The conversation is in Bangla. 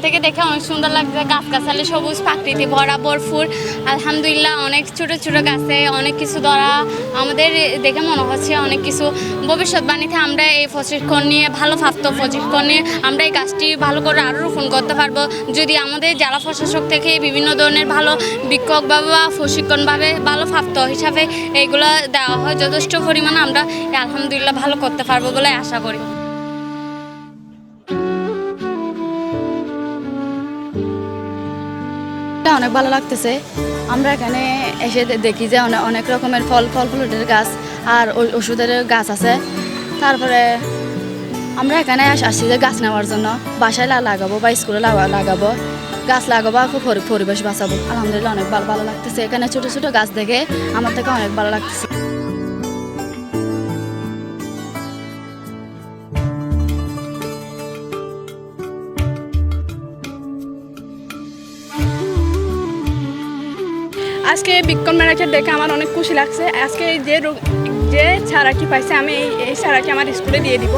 অনেক সুন্দর লাগছে। গাছ গাছালি সবুজ প্রাকৃতিক ভরা বরফুর আলহামদুলিল্লাহ, অনেক ছোট ছোট গাছে অনেক কিছু ধরা আমাদের দেখে মনে হচ্ছে অনেক কিছু। ভবিষ্যৎবাণীতে আমরা এই প্রশিক্ষণ নিয়ে, ভালো ভাবতো প্রশিক্ষণ নিয়ে আমরা এই গাছটি ভালো করে আরও রোপণ করতে পারব। যদি আমাদের জেলা প্রশাসক থেকে বিভিন্ন ধরনের ভালো বিক্ষোভভাবে বা প্রশিক্ষণভাবে ভালো ভাবত হিসাবে এইগুলো দেওয়া হয়, যথেষ্ট পরিমাণে আমরা আলহামদুলিল্লাহ ভালো করতে পারব বলে আশা করি। এটা অনেক ভালো লাগতেছে। আমরা এখানে এসে দেখি যে অনেক রকমের ফল ফল ফুলের গাছ আর ওষুধের গাছ আছে। তারপরে আমরা এখানে আসছি যে গাছ নেওয়ার জন্য। বাসায় লাগাবো বা স্কুলে লাগা- লাগাবো। গাছ লাগাবো আর খুব পরিবেশ বাঁচাবো। আলহামদুলিল্লাহ অনেক ভালো ভালো লাগতেছে। এখানে ছোটো ছোটো গাছ দেখে আমার থেকে অনেক ভালো লাগতেছে। আজকে বিক্ষণ মেলাকে দেখে আমার অনেক খুশি লাগছে। আজকে যে যে ছাড়াটি পাইছে, আমি এই এই ছাড়াটি আমার স্কুলে দিয়ে দিব।